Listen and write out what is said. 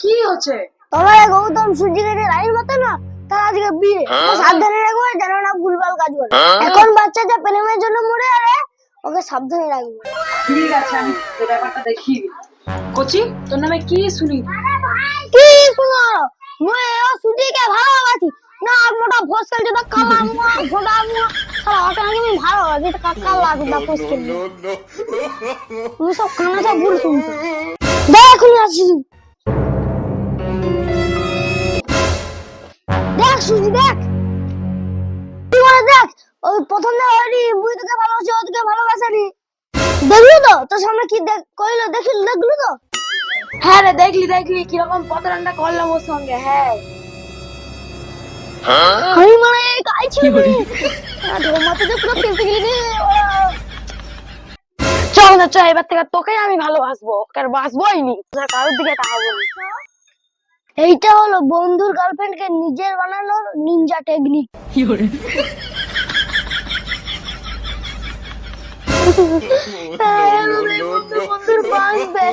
কি হচ্ছে তোমার গৌতম সূর্যকে যে লাইন মতো না তার আজকে বিয়ে তো সাবধানে রাখব যেন না ভুলভাল কাজ করে এখন বাচ্চা যে প্রেমের জন্য মরে যাবে ওকে সাবধানে রাখব ঠিক আছে আমি এই ব্যাপারটা দেখি কচি তোর নামে কি শুনি কি শুনো মুই ও সূর্যকে ভালোবাসি না মোটা ফসল যেটা কালা মুয়া ঘোড়া মুয়া সারা ওটা আমি ভালোবাসি এটা কাকা লাগে না ফসল তুমি সব কানাচা ভুল শুনছো দেখ আমি আসি সুজি দেখ তুই মানে দেখ ওই প্রথম হয়নি মুই তোকে ভালোবাসি ও তোকে ভালোবাসেনি দেখলি তো? তোর সামনে কি দেখ কইলো? দেখলি দেখলি তো? হ্যাঁ রে দেখলি দেখলি কীরকম করলাম ওর সঙ্গে হ্যাঁ। আমি মানে কাই ছিল মাথাতে পুরো পেঁচে গেলি রে চল না চল এবার থেকে তোকে আমি ভালোবাসবো কার বাসবোই নি। কারোর দিকে তাকাবো না। এইটা হলো বন্ধুর গার্লফ্রেন্ড কে নিজের বানানোর নিনজা টেকনিক বন্ধুর বাঁচবে